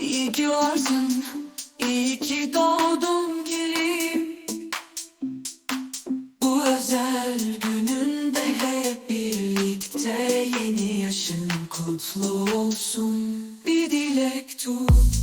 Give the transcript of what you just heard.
İyi ki varsın, iyi ki doğdun Kerim Bu özel gününde hep birlikte Yeni yaşın kutlu olsun. Bir dilek tut,